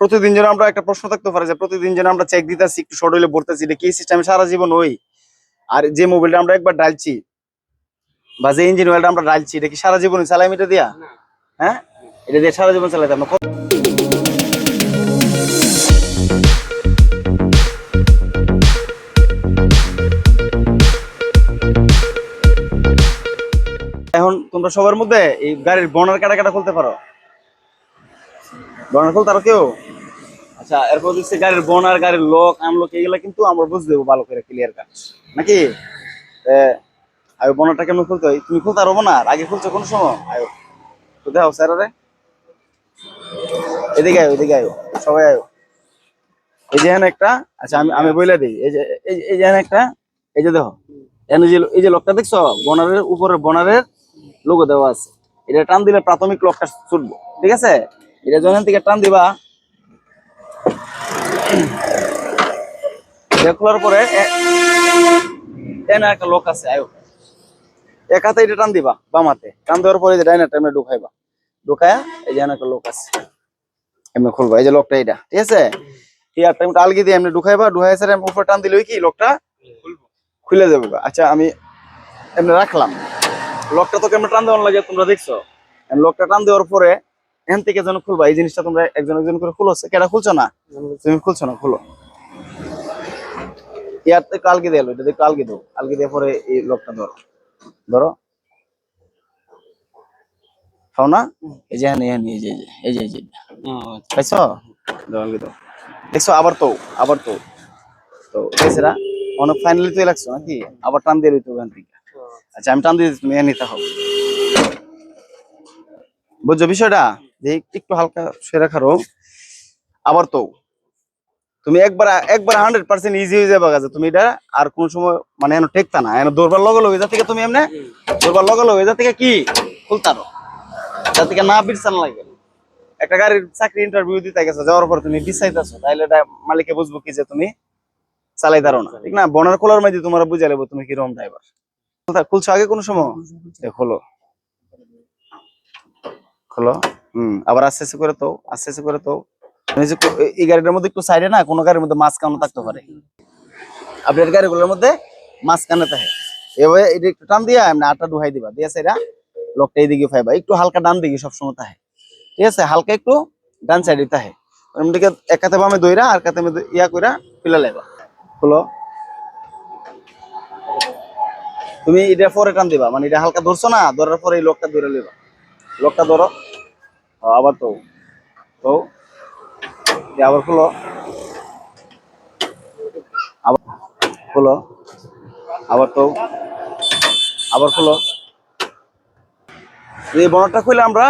প্রতিদিন যেন আমরা একটা প্রশ্ন থাকতে পারে যে প্রতিদিন যেন আমরা চেক দিতেছি একটু শর্ট হইলে ভরতেছি এটা কি সিস্টেমে সারা জীবন ওই? আর যে মোবাইলটা আমরা একবার ডালছি বা যে ইঞ্জিন অয়েলটা আমরা ডালছি এটা কি সারা জীবন চালাই এটা দিয়া? হ্যাঁ? এটা দিয়ে সারা জীবন চালাইতে আমরা এখন তোমরা সবার মধ্যে এই গাড়ির বনার কাটা কাটা খুলতে পারো। বনার খুলতে পারো কেউ? আচ্ছা এরপর হচ্ছে গাড়ির বনার গাড়ির লক আনলক এগুলা কিন্তু আমরা বুঝ দেবো ভালো করে ক্লিয়ার কাজ নাকি? আয়ো বনারটা কেমন খুলতে হয়? তুমি খুলতে পারব না? আগে খুলছো কোন সময়? আয়ো তো দেখো স্যার রে এদিকে আয়ো এদিকে আয়ো, সবাই আয়ো। এই যে একটা আচ্ছা আমি আমি বইলা দিই। এই যে, এই যে- একটা, এই যে দেখো, এখানে যে, এই যে লকটা দেখছ, বনারের উপরে বনারের লোগো দেওয়া আছে। এটা টান দিলে প্রাথমিক লকটা ছুটবো, ঠিক আছে? এটা যখন থেকে টান দিবা। খোলার পরে একটা লক আছে, আয়ো। এক হাতে এটা টান দিবা, বাম হাতে। টান দেওয়ার পরে যে ডাইনার টাইমে ঢুকাইবা। ঢুকায়া এই যে একটা লোক আছে, এমনি খুলবা। এই যে লকটা এটা ঠিক আছে? ইয়ার টাইমটা আলগি দিয়ে এমনি ঢুকাইবা। ঢুকাই স্যার এমনি উপরে টান দিলে কি? লোকটা খুলে যাবে আচ্ছা আমি এমনি রাখলাম। লোকটা তো কেমন টান দেওয়ার লাগে, তোমরা দেখছ? লোকটা টান দেওয়ার পরে এখান থেকে যেন খুলবা এই জিনিসটা তোমরা একজন একজন করে খুলো। কেটা খুলছো না? তুমি খুলছো না খুলো। ইয়ার থেকে আলগি দিয়ে এটা দিয়ে আলগি দাও আলগি দিয়ে পরে এই লকটা ধরো। ধরো। খাও না? এই যে এখানে, এখানে, এই যে এই যে এই যে। পাইছো? দাও দাও। দেখছ আবার তো আবার তো। তো এছাড়া অনেক ফাইনালি তুই লাগছো নাকি? আবার টান দিয়ে দিত ওখান থেকে। আচ্ছা আমি টান দিয়ে তুমি এখানে নিতে হবে। বুঝছ বিষয়টা? যে একটু হালকা সেরা খারো। আবার তো তুমি একবার একবার হান্ড্রেড পার্সেন্ট ইজি হয়ে যাবে কাজে তুমি এটা আর কোন সময় মানে এনে টেকতা না। এনে দৌড়বার লগে লগে যা থেকে তুমি এমনি দৌড়বার লগে লগে যা থেকে কি খুলতারো। যা থেকে না বিরসান লাগে। একটা গাড়ির চাকরি ইন্টারভিউ দিতে গেছো যাওয়ার পর তুমি বিছাইতেছো তাইলে এটা মালিকে বুঝব কি যে তুমি চালাই দাঁড়ো না। ঠিক না? বনার খোলার মধ্যে তোমার বুঝে নেব তুমি কি কীরকম ড্রাইভার খুলছো আগে কোনো সময়? খোলো। খোলো। আবার আস্তে আস্তে করে তো, আস্তে আস্তে করে তো। এই এই গাড়িটার মধ্যে একটু সাইডে না, কোনো গাড়ির মধ্যে মাঝখানে থাকতে পারে। আপনার গাড়িগুলোর মধ্যে মাঝখানে থাকে এভাবে এটা একটু টান দিয়া এমনি আটা ডুহাই দিবা। দিয়ে সেটা লকটা এইদিকে ফাইবা। একটু হালকা ডান দিকে সবসময় তাহে। ঠিক আছে? হালকা একটু ডান সাইডে তাহে। এমনিকে এক কাতে বামে দইরা, আর কাতে ইয়া কইরা পিলা লেবা। হলো? তুমি এটা পরে টান দিবা। মানে এটা হালকা ধরছো না, ধরার পরে এই লকটা ধরে লেবা। লকটা ধরো। আবার তো আবার এই বনটা খুলে আমরা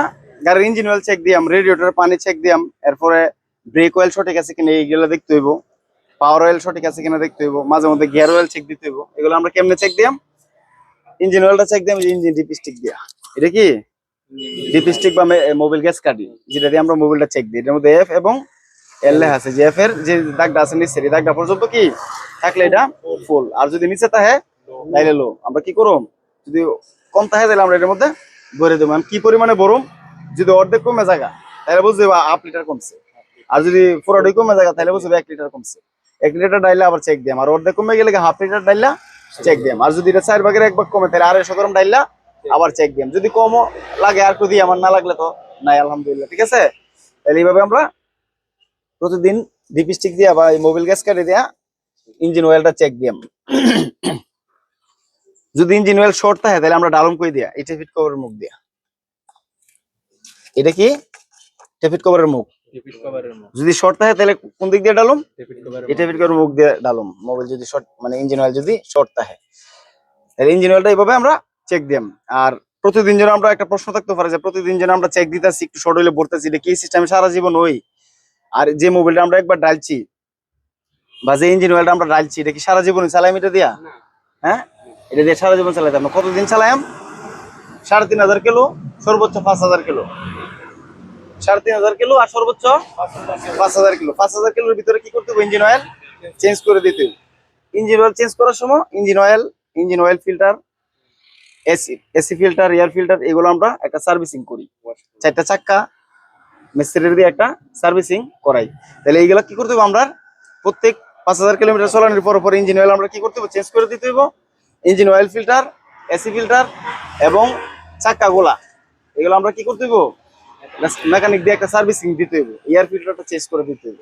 গাড়ির ইঞ্জিন অয়েল চেক দিয়াম রেডিয়েটর পানি চেক দিয়াম, এরপরে ব্রেক অয়েল সঠিক আছে কিনা এইগুলো দেখতে হইব পাওয়ার অয়েল সঠিক আছে কিনা দেখতে হইব, মাঝে মধ্যে গিয়ার অয়েল চেক দিতে হইব, এগুলো আমরা কেমনে চেক দিয়াম? ইঞ্জিন অয়েলটা চেক দিয়াম ইঞ্জিন ডিপিস্টিক দিয়া। এটা কি? ডিপিস্টিক বা মোবাইল গ্যাস কাটি, যেটা দিয়ে আমরা মোবাইলটা চেক দিই। এটার মধ্যে এফ এবং এল আছে। যে এফ এর যে দাগটা আছে নিচে, এই দাগটা পর্যন্ত কি থাকলে এটা ফুল আর যদি নিচে থাকে তাইলে লো আমরা কি করব যদি কম থাকে তাহলে আমরা এটার মধ্যে ভরে দেবো। কি পরিমাণে ভরুম? যদি অর্ধেক কমে জায়গা তাহলে হবে হাফ লিটার কমছে। আর যদি পুরোটাই কমে জায়গা তাহলে বুঝতে হবে এক লিটার কমছে। এক লিটার ডাইলে আবার চেক দিয়াম। আর অর্ধেক কমে গেলে হাফ লিটার ডাইলা চেক দিয়াম। আর যদি এটা চার ভাগের এক ভাগ কমে তাহলে আড়াইশো গ্রাম ডাইলা আবার চেক দিয়াম। যদি কমও লাগে আর যদি আমার না লাগলে তো নাই আলহামদুলিল্লাহ ঠিক আছে? তাহলে এইভাবে আমরা প্রতিদিন ডিপিস্টিক দিয়া বা মোবাইল গ্যাস কাটে দিয়া ইঞ্জিন অয়েলটা চেক দিয়াম। যদি ইঞ্জিন অয়েল শর্ট থাকে তাহলে আমরা ডালম কই দিয়া? এটা ফিট কভারের মুখ দিয়া। এটা কি? টেফিট কভারের মুখ। যদি শর্ট থাকে তাহলে কোন দিক দিয়ে ডালুম? এটা ফিট কভারের মুখ। দিয়ে ডালুম। মোবাইল যদি শর্ট মানে ইঞ্জিন অয়েল যদি শর্ট থাকে। তাহলে ইঞ্জিন অয়েলটা এইভাবে আমরা চেক দিয়াম। আর প্রতিদিন যেন আমরা একটা প্রশ্ন থাকতে পারে যে প্রতিদিন যেন আমরা চেক দিতেছি একটু শর্ট হইলে এটা কি সিস্টেমে সারা জীবন ওই? আর যে মোবাইলটা আমরা একবার ডালছি বা যে ইঞ্জিন অয়েলটা আমরা ডালছি এটা কি সারা জীবন চালাইম এটা দিয়া? হ্যাঁ? এটা দিয়ে সারা জীবন চালাইতাম না। কতদিন চালাইম? সাড়ে তিন হাজার কিলো সর্বোচ্চ পাঁচ হাজার কিলো। সাড়ে তিন হাজার কিলো আর সর্বোচ্চ পাঁচ হাজার কিলো। পাঁচ হাজার কিলোর ভিতরে কি করতে হবে? ইঞ্জিন অয়েল চেঞ্জ করে দিতে ইঞ্জিন অয়েল চেঞ্জ করার সময় engine oil engine oil filter AC AC filter, air filter, এগুলো আমরা একটা সার্ভিসিং করি। চারটা চাক্কা, মিস্ত্রির দিয়ে একটা সার্ভিসিং করাই। তাহলে এইগুলা কি করতে হবে আমরা? প্রত্যেক পাঁচ হাজার কিলোমিটার চালানোর পর পর ইঞ্জিন অয়েল আমরা কি করতে হবে চেঞ্জ করে দিতে হইব। Engine oil filter AC filter এবং চাক্কা গোলা। এগুলো আমরা কি করতে হইব? মেকানিক দিয়ে একটা সার্ভিসিং দিতে হইব। এয়ার ফিল্টারটা চেঞ্জ করে দিতে হইব।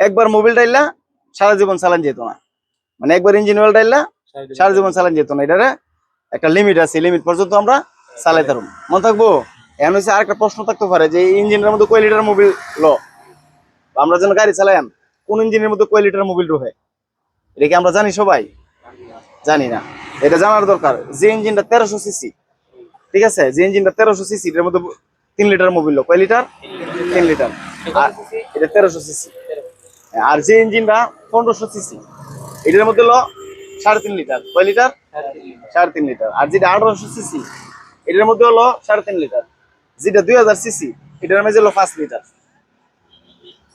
একবার মোবিল ডাইলা সারা জীবন চালান যেত না। মানে একবার ইঞ্জিন অয়েল ডাইলা সারা জীবন চালান যেত না, এটারে একটা লিমিট আছে লিমিট পর্যন্ত আমরা চালাইতে পারব মনে থাকব? এখন হচ্ছে আরেকটা প্রশ্ন থাকতে পারে যে ইঞ্জিনের মধ্যে কয় লিটার মোবিল ল? আমরা যেন গাড়ি চালাইম কোন ইঞ্জিনের মধ্যে কয় লিটার মোবিল রহে? এটা কি আমরা জানি সবাই? জানি না। এটা জানার দরকার। যে ইঞ্জিনটা তেরোশো সিসি, ঠিক আছে? যে ইঞ্জিনটা তেরোশো সিসি, এটার মধ্যে তিন লিটার মোবিল লো। কয় লিটার? তিন লিটার। আর এটা তেরোশো সিসি। আর যে ইঞ্জিনটা পনেরোশো সিসি, এটার মধ্যে লো সাড়ে তিন লিটার। কয় লিটার? সাড়ে তিন লিটার। আর যেটা আঠারোশো সিসি, এটার মধ্যে হলো সাড়ে তিন লিটার। যেটা দুই হাজার সিসি, এটার মধ্যে হলো পাঁচ লিটার।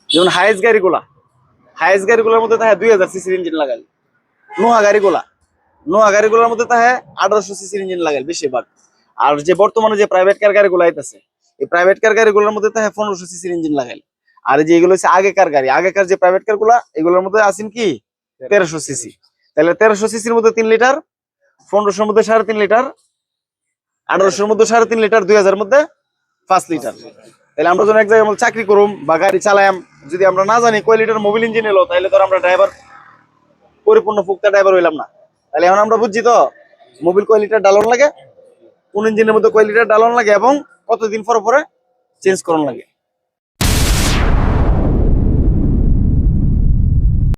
যেমন গাড়িগুলা গাড়িগুলোর মধ্যে দুই হাজার সিসির ইঞ্জিন লাগাল। নোহা গাড়িগুলা গাড়িগুলোর মধ্যে তাহে আঠারোশো সিসির ইঞ্জিন লাগাল বেশিরভাগ। আর যে বর্তমানে যে প্রাইভেট কার গাড়িগুলো আইতেছে, এই প্রাইভেট কার গাড়িগুলোর মধ্যে তাহে পনেরোশো সিসির ইঞ্জিন লাগাল। আর যে এগুলো হচ্ছে আগেকার গাড়ি, আগেকার যে প্রাইভেট কারগুলা, এগুলোর মধ্যে আছেন কি? তেরোশো সিসি। তাহলে তেরোশো সিসির মধ্যে তিন লিটার, পনেরোশোর মধ্যে সাড়ে তিন লিটার, আঠারোশোর মধ্যে সাড়ে তিন লিটার, দুই হাজার মধ্যে পাঁচ লিটার। তাহলে আমরা যখন এক জায়গায় চাকরি করুম বা গাড়ি চালায়াম যদি আমরা না জানি কয় লিটার মোবিল ইঞ্জিন এলো, তাহলে তো আমরা ড্রাইভার পরিপূর্ণ ফুক্তা ড্রাইভার হইলাম না। তাহলে এখন আমরা বুঝছি তো মোবিল কয় লিটার ডালন লাগে, কোন ইঞ্জিনের মধ্যে কয় লিটার ডালন লাগে এবং কতদিন পর পরে চেঞ্জ করন লাগে।